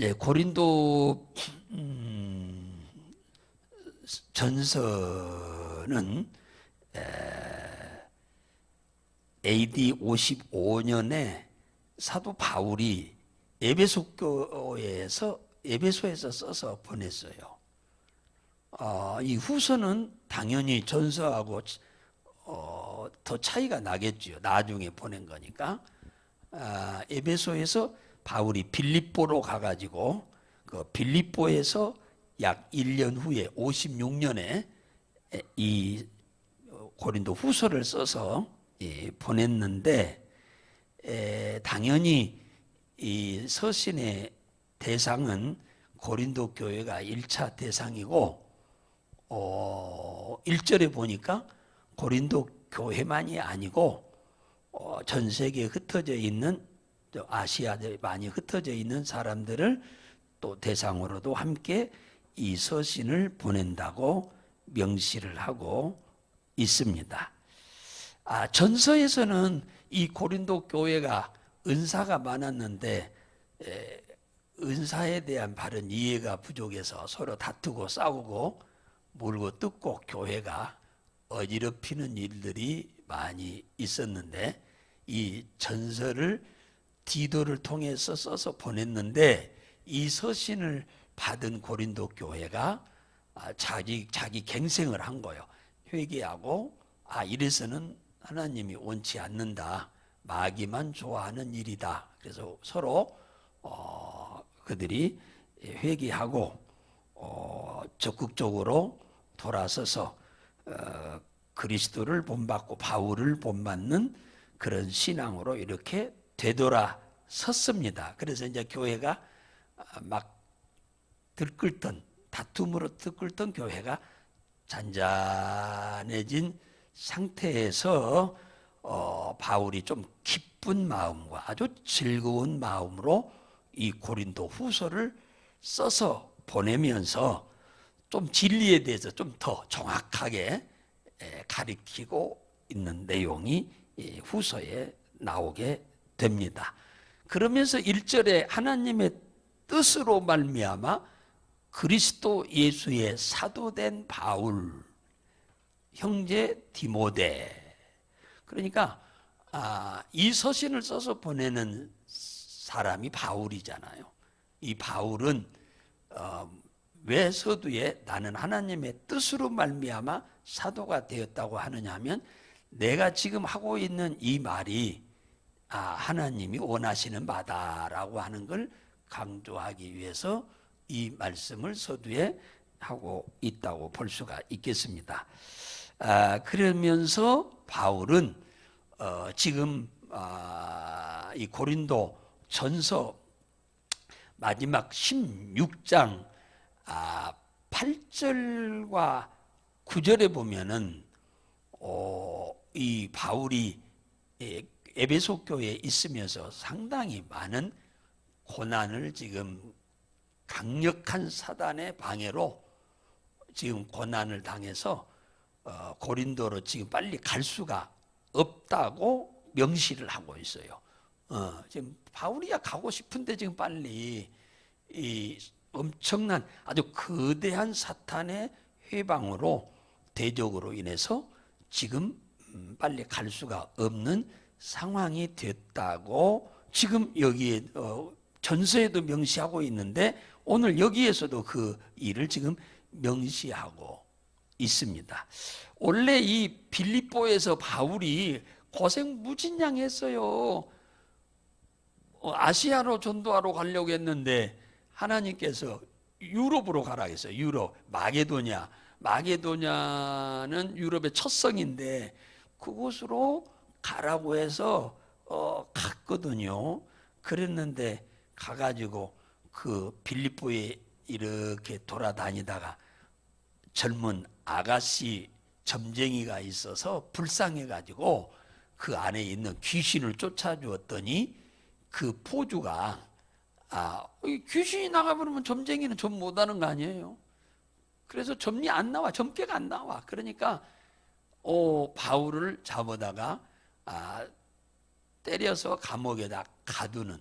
예, 고린도 음, 전서는 에, AD 55년에 사도 바울이 에베소 교회에서 에베소에서 써서 보냈어요. 어, 이 후서는 당연히 전서하고 어, 더 차이가 나겠지요. 나중에 보낸 거니까. 아, 에베소에서 바울이 빌립보로 가가지고 그 빌립보에서 약 1년 후에 56년에 이 고린도 후서를 써서 예, 보냈는데 에, 당연히 이 서신의 대상은 고린도 교회가 1차 대상이고 어, 1절에 보니까 고린도 교회만이 아니고 어, 전 세계에 흩어져 있는 저 아시아에 많이 흩어져 있는 사람들을 또 대상으로도 함께 이 서신을 보낸다고 명시를 하고 있습니다. 아, 전서에서는 이 고린도 교회가 은사가 많았는데 에, 은사에 대한 바른 이해가 부족해서 서로 다투고 싸우고 물고 뜯고 교회가 어지럽히는 일들이 많이 있었는데 이 전서를 디도를 통해서 써서 보냈는데 이 서신을 받은 고린도 교회가 아, 자기 자기 갱생을 한 거예요. 회개하고 아 이래서는 하나님이 원치 않는다. 마귀만 좋아하는 일이다. 그래서 서로 어, 그들이 회개하고 어, 적극적으로 돌아서서 어, 그리스도를 본받고 바울을 본받는 그런 신앙으로 이렇게 되돌아 섰습니다. 그래서 이제 교회가 막 들끓던 다툼으로 들끓던 교회가 잔잔해진 상태에서 어, 바울이 좀 기쁜 마음과 아주 즐거운 마음으로 이 고린도 후서를 써서 보내면서 좀 진리에 대해서 좀 더 정확하게 가리키고 있는 내용이 후서에 나오게 됩니다. 그러면서 1절에 하나님의 뜻으로 말미암아 그리스도 예수의 사도된 바울 형제 디모데 그러니까 아, 이 서신을 써서 보내는 사람이 바울이잖아요. 이 바울은 어, 왜 서두에 나는 하나님의 뜻으로 말미암아 사도가 되었다고 하느냐면 내가 지금 하고 있는 이 말이 아, 하나님이 원하시는 바다라고 하는 걸 강조하기 위해서 이 말씀을 서두에 하고 있다고 볼 수가 있겠습니다. 아, 그러면서 바울은 어, 지금 아, 이 고린도 전서 마지막 16장 아, 8절과 9절에 보면은 어, 이 바울이 에베소 교회에 있으면서 상당히 많은 고난을 지금 강력한 사단의 방해로 지금 고난을 당해서 어, 고린도로 지금 빨리 갈 수가 없다고 명시를 하고 있어요. 어, 지금 바울이야 가고 싶은데 지금 빨리 이 엄청난 아주 거대한 사탄의 회방으로 대적으로 인해서 지금 음, 빨리 갈 수가 없는 상황이 됐다고 지금 여기에 어, 전서에도 명시하고 있는데 오늘 여기에서도 그 일을 지금 명시하고 있습니다. 원래 이 빌립보에서 바울이 고생 무진양 했어요. 어, 아시아로 전도하러 가려고 했는데 하나님께서 유럽으로 가라 했어요. 유럽, 마게도냐. 마게도냐는 유럽의 첫 성인데 그곳으로 가라고 해서 어, 갔거든요. 그랬는데 가가지고 그 빌립보에 이렇게 돌아다니다가 젊은 아가씨 점쟁이가 있어서 불쌍해가지고 그 안에 있는 귀신을 쫓아주었더니 그 포주가 아 귀신이 나가버리면 점쟁이는 점 못하는 거 아니에요? 그래서 점이 안 나와 점괘가 안 나와 그러니까 어 바울을 잡아다가 아 때려서 감옥에다 가두는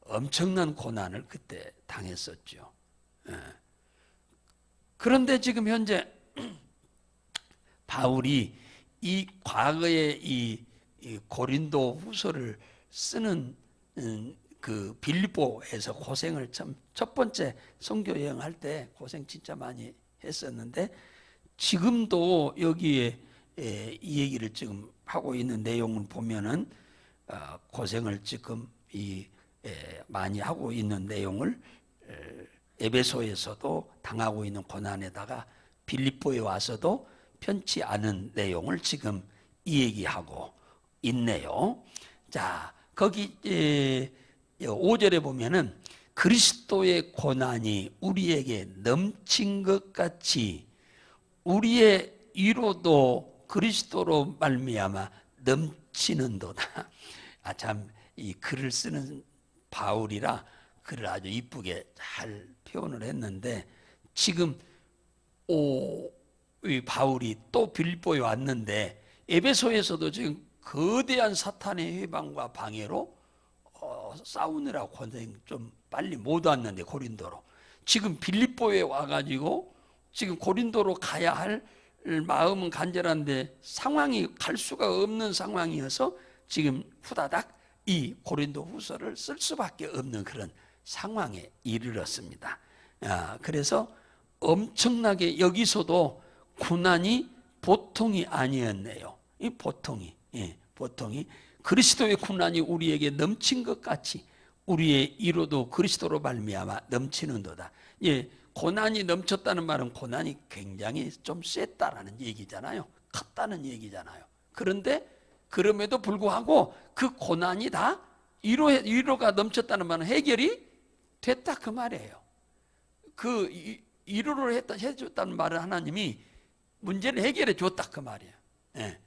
엄청난 고난을 그때 당했었죠. 예. 그런데 지금 현재 바울이 이 과거의 이, 이 고린도 후서를 쓰는 음, 그 빌립보에서 고생을 참 첫 번째 선교 여행할 때 고생 진짜 많이 했었는데 지금도 여기에 에, 이 얘기를 지금 하고 있는 내용을 보면은 어, 고생을 지금 이 에, 많이 하고 있는 내용을 에, 에베소에서도 당하고 있는 고난에다가 빌립보에 와서도 편치 않은 내용을 지금 이 얘기하고 있네요. 자, 거기 에, 5절에 보면은 그리스도의 고난이 우리에게 넘친 것 같이 우리의 위로도 그리스도로 말미암아 넘치는도다. 아 참 이 글을 쓰는 바울이라 글을 아주 이쁘게 잘 표현을 했는데 지금 오, 이 바울이 또 빌립보에 왔는데 에베소에서도 지금 거대한 사탄의 해방과 방해로 어, 싸우느라 고생 좀 빨리 못 왔는데 고린도로 지금 빌립보에 와가지고 지금 고린도로 가야 할 마음은 간절한데 상황이 갈 수가 없는 상황이어서 지금 후다닥 이 고린도 후서를 쓸 수밖에 없는 그런 상황에 이르렀습니다. 아, 그래서 엄청나게 여기서도 고난이 보통이 아니었네요. 이 보통이, 예, 보통이 그리스도의 고난이 우리에게 넘친 것 같이 우리의 이로도 그리스도로 말미암아 넘치는도다. 예, 고난이 넘쳤다는 말은 고난이 굉장히 좀 셌다라는 얘기잖아요. 컸다는 얘기잖아요. 그런데 그럼에도 불구하고 그 고난이 다 위로 위로가 넘쳤다는 말은 해결이 됐다 그 말이에요. 그 이- 위로를 했다 해줬다는 말은 하나님이 문제를 해결해 줬다 그 말이에요. 예.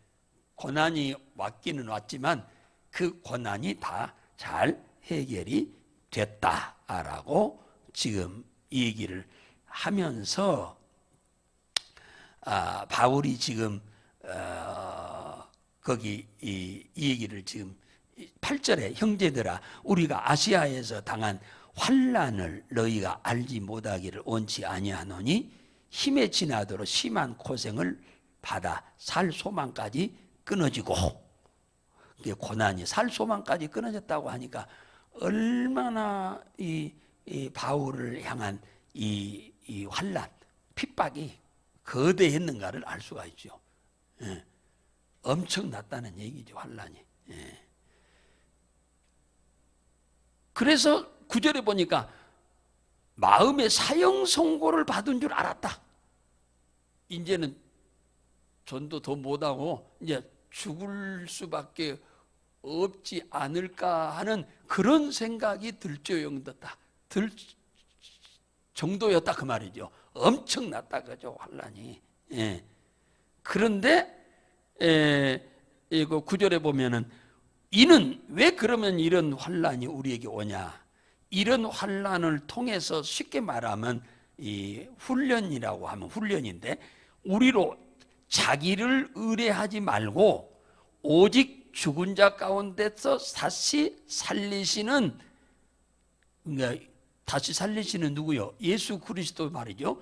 고난이 왔기는 왔지만 그 고난이 다 잘 해결이 됐다라고 지금 이 얘기를 하면서 아, 바울이 지금 어, 거기 이, 이 얘기를 지금 8절에 형제들아 우리가 아시아에서 당한 환란을 너희가 알지 못하기를 원치 아니하노니 힘에 지나도록 심한 고생을 받아 살 소망까지 끊어지고 고난이 살 소망까지 끊어졌다고 하니까 얼마나 이, 이 바울을 향한 이, 이 환란 핍박이 거대했는가를 알 수가 있죠. 예. 엄청났다는 얘기죠 환란이. 예. 그래서 구절에 보니까 마음의 사형 선고를 받은 줄 알았다. 이제는 전도 더 못하고 이제 죽을 수밖에 없지 않을까 하는 그런 생각이 들 정도다. 들 정도였다 그 말이죠. 엄청났다 그죠 환란이. 예. 그런데 에, 이거 구절에 보면은 이는 왜 그러면 이런 환란이 우리에게 오냐? 이런 환란을 통해서 쉽게 말하면 이 훈련이라고 하면 훈련인데 우리로 자기를 의뢰하지 말고 오직 죽은 자 가운데서 다시 살리시는 그러니까 다시 살리시는 누구요? 예수 그리스도 말이죠.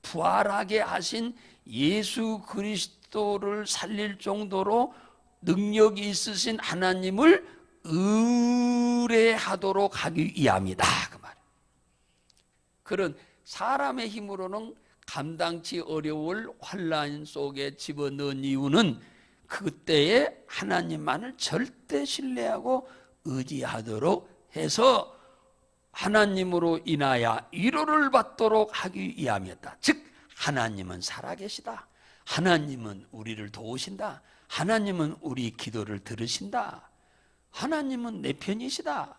부활하게 하신 예수 그리스도를 살릴 정도로 능력이 있으신 하나님을 의뢰하도록 하기 위함이다. 그 말. 그런 사람의 힘으로는 감당치 어려울 환란 속에 집어넣은 이유는 그때에 하나님만을 절대 신뢰하고 의지하도록 해서 하나님으로 인하여 위로를 받도록 하기 위함이었다. 즉 하나님은 살아계시다. 하나님은 우리를 도우신다. 하나님은 우리 기도를 들으신다. 하나님은 내 편이시다.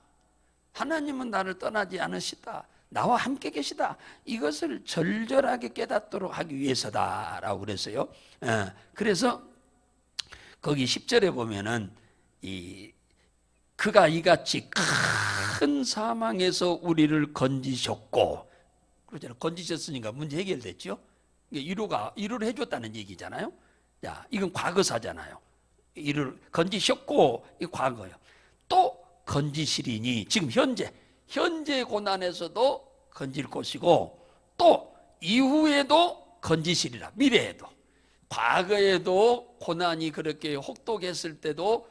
하나님은 나를 떠나지 않으시다. 나와 함께 계시다. 이것을 절절하게 깨닫도록 하기 위해서다라고 그랬어요. 어, 그래서 거기 10절에 보면은 이 그가 이같이 큰 사망에서 우리를 건지셨고 그러잖아요. 건지셨으니까 문제 해결됐죠. 위로가 위로를 해줬다는 얘기잖아요. 자, 이건 과거사잖아요. 이를 건지셨고 이 과거요. 또 건지시리니 지금 현재 현재 고난에서도 건질 것이고 또 이후에도 건지시리라 미래에도 과거에도 고난이 그렇게 혹독했을 때도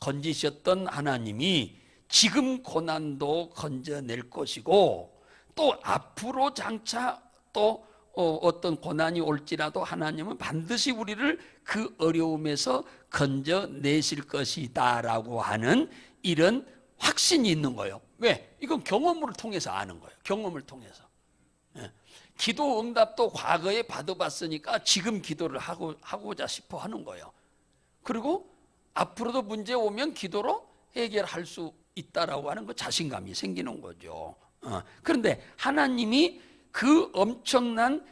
건지셨던 하나님이 지금 고난도 건져낼 것이고 또 앞으로 장차 또 어, 떤 고난이 올지라도 하나님은 반드시 우리를 그 어려움에서 건져내실 것이다 라고 하는 이런 확신이 있는 거예요. 왜? 이건 경험을 통해서 아는 거예요. 경험을 통해서. 예. 기도 응답도 과거에 받아봤으니까 지금 기도를 하고, 하고자 싶어 하는 거예요. 그리고 앞으로도 문제 오면 기도로 해결할 수 있다라고 하는 그 자신감이 생기는 거죠. 어. 그런데 하나님이 그 엄청난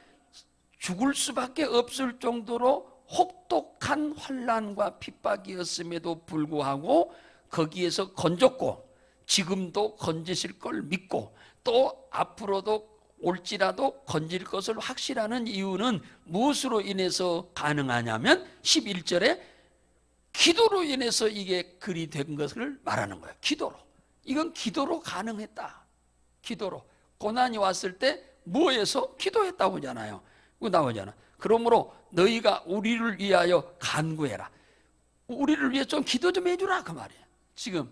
죽을 수밖에 없을 정도로 혹독한 환란과 핍박이었음에도 불구하고 거기에서 건졌고 지금도 건지실 걸 믿고 또 앞으로도 올지라도 건질 것을 확실하는 이유는 무엇으로 인해서 가능하냐면 11절에 기도로 인해서 이게 글이 된 것을 말하는 거예요. 기도로. 이건 기도로 가능했다. 기도로. 고난이 왔을 때 뭐해서 기도했다고 하잖아요. 그 나오잖아. 그러므로 너희가 우리를 위하여 간구해라. 우리를 위해 좀 기도 좀 해주라 그 말이에요. 지금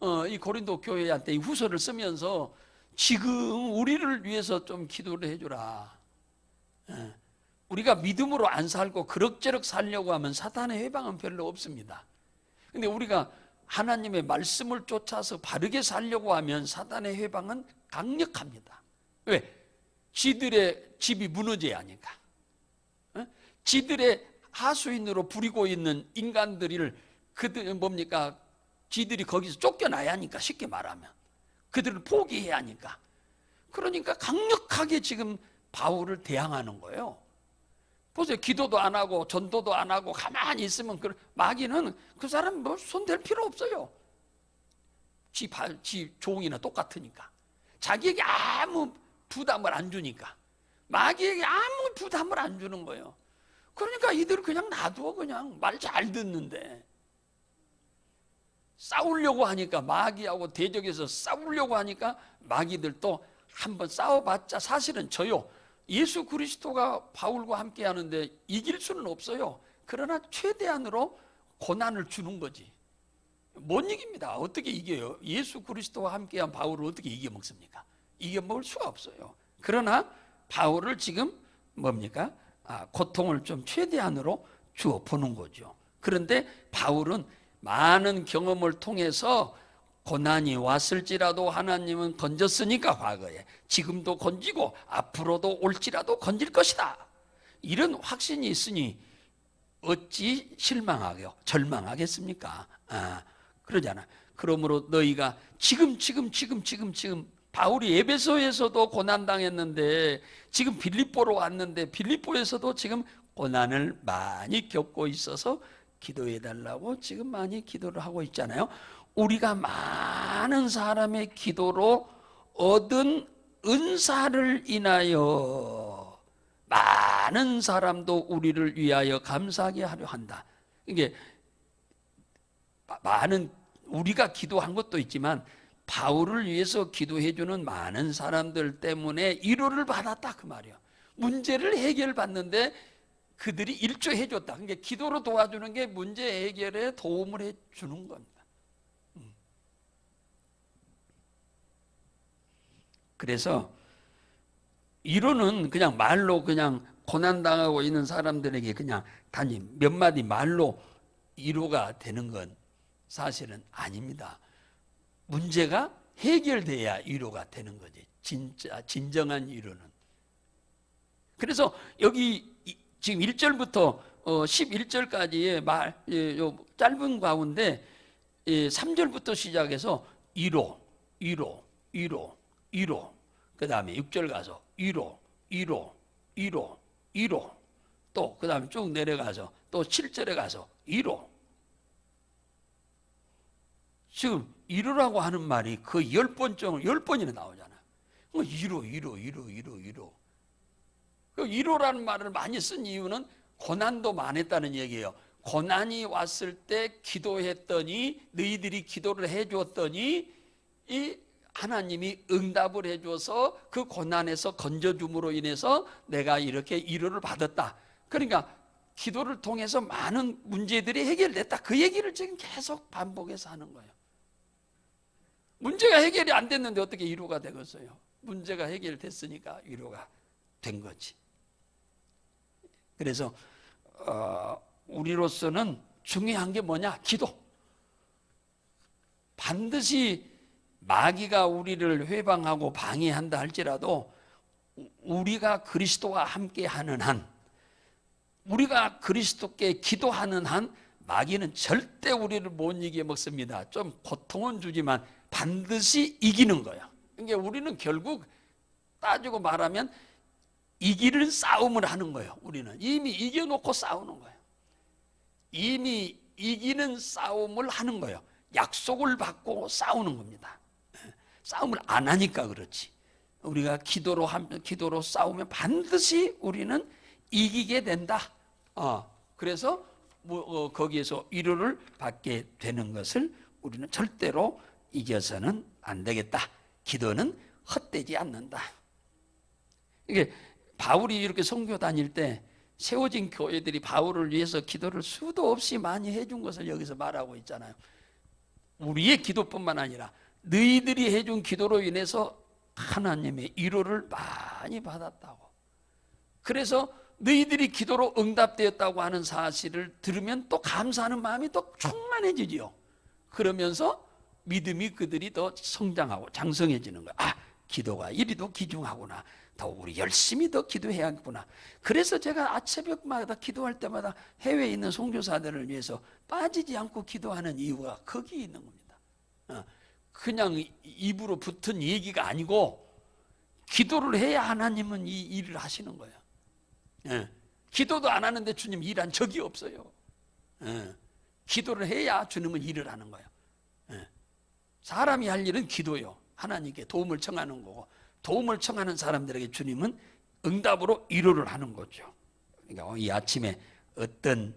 어, 이 고린도 교회한테 이 후서를 쓰면서 지금 우리를 위해서 좀 기도를 해주라. 예. 우리가 믿음으로 안 살고 그럭저럭 살려고 하면 사탄의 해방은 별로 없습니다. 근데 우리가 하나님의 말씀을 쫓아서 바르게 살려고 하면 사탄의 해방은 강력합니다. 왜? 지들의 집이 무너져야 하니까. 어? 지들의 하수인으로 부리고 있는 인간들을 그들 뭡니까? 지들이 거기서 쫓겨나야 하니까 쉽게 말하면 그들을 포기해야 하니까. 그러니까 강력하게 지금 바울을 대항하는 거예요. 보세요. 기도도 안 하고 전도도 안 하고 가만히 있으면 그 마귀는 그 사람 뭐 손댈 필요 없어요. 지, 발, 지 종이나 똑같으니까. 자기에게 아무 부담을 안 주니까. 마귀에게 아무 부담을 안 주는 거예요. 그러니까 이들 그냥 놔두어 그냥 말 잘 듣는데. 싸우려고 하니까 마귀하고 대적해서 싸우려고 하니까 마귀들도 한번 싸워봤자 사실은 저요. 예수 그리스도가 바울과 함께 하는데 이길 수는 없어요. 그러나 최대한으로 고난을 주는 거지. 못 이깁니다. 어떻게 이겨요? 예수 그리스도와 함께한 바울을 어떻게 이겨먹습니까? 이겨먹을 수가 없어요. 그러나 바울을 지금 뭡니까? 아, 고통을 좀 최대한으로 주어 보는 거죠. 그런데 바울은 많은 경험을 통해서 고난이 왔을지라도 하나님은 건졌으니까 과거에 지금도 건지고 앞으로도 올지라도 건질 것이다. 이런 확신이 있으니 어찌 실망하게요? 절망하겠습니까? 아, 그러잖아. 그러므로 너희가 지금 지금 지금 지금 지금 바울이 에베소에서도 고난 당했는데 지금 빌립보로 왔는데 빌립보에서도 지금 고난을 많이 겪고 있어서 기도해 달라고 지금 많이 기도를 하고 있잖아요. 우리가 많은 사람의 기도로 얻은 은사를 인하여 많은 사람도 우리를 위하여 감사하게 하려 한다. 이게 많은 우리가 기도한 것도 있지만 바울을 위해서 기도해 주는 많은 사람들 때문에 위로를 받았다 그 말이야. 문제를 해결받는데 그들이 일조해 줬다. 그러니까 기도로 도와주는 게 문제 해결에 도움을 해 주는 겁니다. 그래서 이로는 그냥 말로 그냥 고난 당하고 있는 사람들에게 그냥 단지 몇 마디 말로 위로가 되는 건 사실은 아닙니다. 문제가 해결돼야 위로가 되는 거지. 진짜 진정한 위로는. 그래서 여기 지금 1절부터 11절까지의 말 예, 짧은 가운데 3절부터 시작해서 위로, 위로, 위로, 위로. 그 다음에 6절 가서 위로, 위로, 위로, 위로. 또 그 다음에 쭉 내려가서 또 7절에 가서 위로. 지금 이루라고 하는 말이 그 열 번쯤 열 번이나 나오잖아. 뭐 이루 이루 이루 이루 이루. 그 이루라는 말을 많이 쓴 이유는 고난도 많았다는 얘기예요. 고난이 왔을 때 기도했더니 너희들이 기도를 해 주었더니 이 하나님이 응답을 해 줘서 그 고난에서 건져 줌으로 인해서 내가 이렇게 위로를 받았다. 그러니까 기도를 통해서 많은 문제들이 해결됐다. 그 얘기를 지금 계속 반복해서 하는 거예요. 문제가 해결이 안 됐는데 어떻게 위로가 되겠어요? 문제가 해결됐으니까 위로가 된 거지. 그래서 어, 우리로서는 중요한 게 뭐냐? 기도. 반드시 마귀가 우리를 회방하고 방해한다 할지라도 우리가 그리스도와 함께 하는 한 우리가 그리스도께 기도하는 한 마귀는 절대 우리를 못 이겨 먹습니다. 좀 고통은 주지만 반드시 이기는 거야. 그러니까 우리는 결국 따지고 말하면 이기는 싸움을 하는 거예요. 우리는 이미 이겨놓고 싸우는 거예요. 이미 이기는 싸움을 하는 거예요. 약속을 받고 싸우는 겁니다. 싸움을 안 하니까 그렇지. 우리가 기도로 기도로 싸우면 반드시 우리는 이기게 된다. 어, 그래서 뭐, 어, 거기에서 위로를 받게 되는 것을 우리는 절대로 이겨서는 안 되겠다. 기도는 헛되지 않는다. 이게 바울이 이렇게 선교 다닐 때 세워진 교회들이 바울을 위해서 기도를 수도 없이 많이 해준 것을 여기서 말하고 있잖아요. 우리의 기도뿐만 아니라 너희들이 해준 기도로 인해서 하나님의 위로를 많이 받았다고. 그래서 너희들이 기도로 응답되었다고 하는 사실을 들으면 또 감사하는 마음이 또 충만해지지요. 그러면서 믿음이 그들이 더 성장하고 장성해지는 거야. 아, 기도가 이리도 귀중하구나. 더 우리 열심히 더 기도해야겠구나. 그래서 제가 아침벽마다 기도할 때마다 해외에 있는 선교사들을 위해서 빠지지 않고 기도하는 이유가 거기 있는 겁니다. 어, 그냥 입으로 붙은 얘기가 아니고 기도를 해야 하나님은 이 일을 하시는 거예요. 예. 기도도 안 하는데 주님 일한 적이 없어요. 예. 기도를 해야 주님은 일을 하는 거예요. 예. 사람이 할 일은 기도요. 하나님께 도움을 청하는 거고 도움을 청하는 사람들에게 주님은 응답으로 위로를 하는 거죠. 그러니까 이 아침에 어떤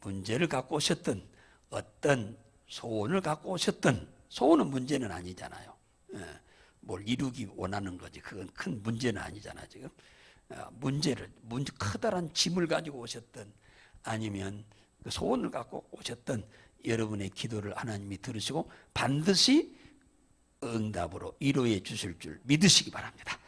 문제를 갖고 오셨든 어떤 소원을 갖고 오셨든 소원은 문제는 아니잖아요. 예. 뭘 이루기 원하는 거지. 그건 큰 문제는 아니잖아 지금. 어, 문제를 문제 커다란 짐을 가지고 오셨든 아니면 그 소원을 갖고 오셨든 여러분의 기도를 하나님이 들으시고 반드시 응답으로 위로해 주실 줄 믿으시기 바랍니다.